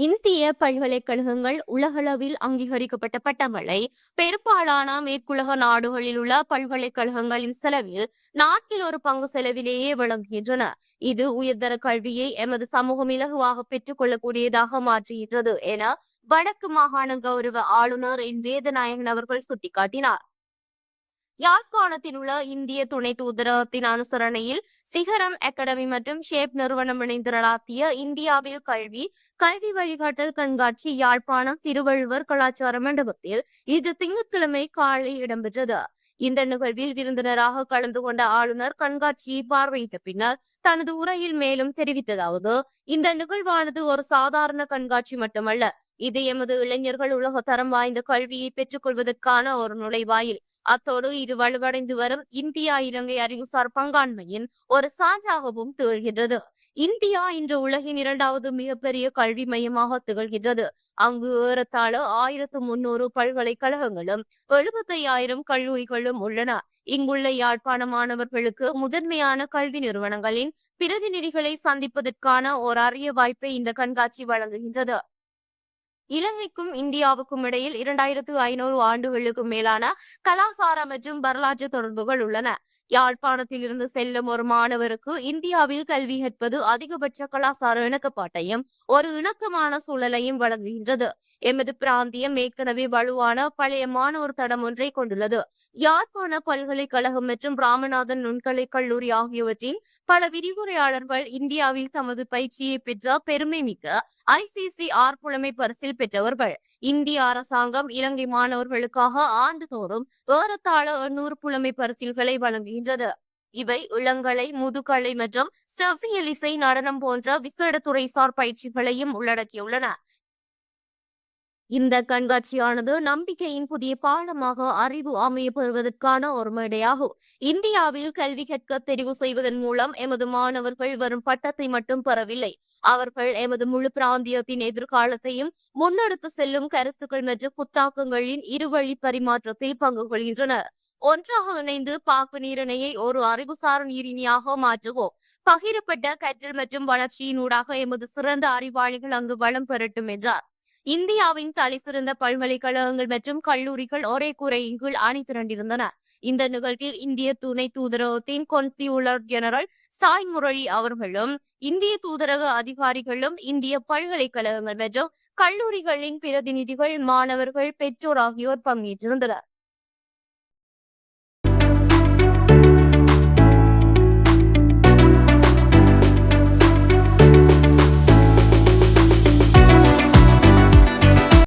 இந்திய பல்கலைக்கழகங்கள் உலகளவில் அங்கீகரிக்கப்பட்ட பட்டங்களை பெரும்பாலான மேற்குலக நாடுகளில் உள்ள பல்கலைக்கழகங்களின் செலவில் நாட்டில் ஒரு பங்கு செலவிலேயே வழங்குகின்றன இது உயர்தர கல்வியை எமது சமூகம் இலகுவாக பெற்றுக் கொள்ளக்கூடியதாக மாற்றுகின்றது என வடக்கு மாகாண கௌரவ ஆளுநர் என். வேதநாயகன் அவர்கள் சுட்டிக்காட்டினார். யாழ்ப்பாணத்தில் உள்ள இந்திய துணை தூதரகத்தின் அனுசரணையில் சிகரம் அகாடமி மற்றும் ஷேப் நிறுவனம் இணைந்து நடாத்திய இந்தியாவில் கல்வி கல்வி வழிகாட்டல் கண்காட்சி யாழ்ப்பாணம் திருவள்ளுவர் கலாச்சார மண்டபத்தில் இன்று திங்கட்கிழமை காலை இடம்பெற்றது. இந்த நிகழ்வில் விருந்தினராக கலந்து கொண்ட ஆளுநர் கண்காட்சியை பார்வையிட்ட பின்னர் தனது உரையில் மேலும் தெரிவித்ததாவது இந்த நிகழ்வானது ஒரு சாதாரண கண்காட்சி மட்டுமல்ல இது எமது இளைஞர்கள் உலக தரம் வாய்ந்த கல்வியை பெற்றுக்கொள்வதற்கான ஒரு நுழைவாயில். அத்தோடு இது வலுவடைந்து வரும் இந்தியா இலங்கை அறிவுசார் பங்காண்மையின் ஒரு சான்றாகவும் திகழ்கின்றது. இந்தியா இன்று உலகின் இரண்டாவது மிகப்பெரிய கல்வி மையமாக திகழ்கின்றது. அங்கு ஏறத்தாழ ஆயிரத்து முன்னூறு பல்கலைக்கழகங்களும் எழுபத்தையாயிரம் கல்லூரிகளும் உள்ளன. இங்குள்ள யாழ்ப்பாண மாணவர்களுக்கு முதன்மையான கல்வி நிறுவனங்களின் பிரதிநிதிகளை சந்திப்பதற்கான ஒரு அரிய வாய்ப்பை இந்த கண்காட்சி வழங்குகின்றது. இலங்கைக்கும் இந்தியாவுக்கும் இடையில் இரண்டாயிரத்து ஐநூறு ஆண்டுகளுக்கும் மேலான கலாசார மற்றும் வரலாற்று தொடர்புகள் உள்ளன. யாழ்ப்பாணத்தில் இருந்து செல்லும் ஒரு மாணவருக்கு இந்தியாவில் கல்வி கற்பது அதிகபட்ச கலாசார இணக்கப்பாட்டையும் ஒரு இணக்கமான சூழலையும் வழங்குகின்றது. எமது பிராந்தியம் ஏற்கனவே வலுவான பழைய மாணவர் தடம் ஒன்றை கொண்டுள்ளது. யாழ்ப்பாண பல்கலைக்கழகம் மற்றும் ராமநாதன் நுண்கலை கல்லூரி ஆகியவற்றின் பல விரிவுரையாளர்கள் இந்தியாவில் தமது பயிற்சியை பெற்ற பெருமை மிக்க ஐசிசி ஆர் புலமை பரிசில் பெற்றவர்கள். இந்திய அரசாங்கம் இலங்கை மாணவர்களுக்காக ஆண்டுதோறும் ஏறத்தாழ எண்ணூறு புலமை பரிசில்களை வருகின்றது இவை இளங்கலை முதுகலை மற்றும் செவ்வியல் இசை நடனம் போன்ற விசேட துறைசார் பயிற்சிகளையும் உள்ளடக்கியுள்ளன. இந்த கண்காட்சியானது நம்பிக்கையின் புதிய பாலமாக அறிவு அமைய பெறுவதற்கான ஒரு மேடையாகும் இந்தியாவில் கல்வி கற்க தெரிவு செய்வதன் மூலம் எமது மாணவர்கள் வரும் பட்டத்தை மட்டும் பெறவில்லை. அவர்கள் எமது முழு பிராந்தியத்தின் எதிர்காலத்தையும் முன்னெடுத்து செல்லும் கருத்துக்கள் மற்றும் புத்தாக்கங்களின் இருவழி பரிமாற்றத்தில் பங்கு கொள்கின்றனர். ஒன்றாக இணைந்து பாக்கு நீரிணையை ஒரு அறிவுசார் நீரிணியாக மாற்றுவோம் பகிரப்பட்ட கற்றல் மற்றும் வளர்ச்சியினூடாக எமது சிறந்த அறிவாளிகள் அங்கு வளம் பெறட்டும் என்றார். இந்தியாவின் தலை சிறந்த பல்கலைக்கழகங்கள் மற்றும் கல்லூரிகள் ஒரே கூரையின் கீழ் அணி திரண்டிருந்தன. இந்த நிகழ்வில் இந்திய துணை தூதரகத்தின் கொன்சியூலர் ஜெனரல் சாய் முரளி அவர்களும் இந்திய தூதரக அதிகாரிகளும் இந்திய பல்கலைக்கழகங்கள் மற்றும் கல்லூரிகளின் பிரதிநிதிகள் மாணவர்கள் பெற்றோர் ஆகியோர் பங்கேற்றிருந்தனர்.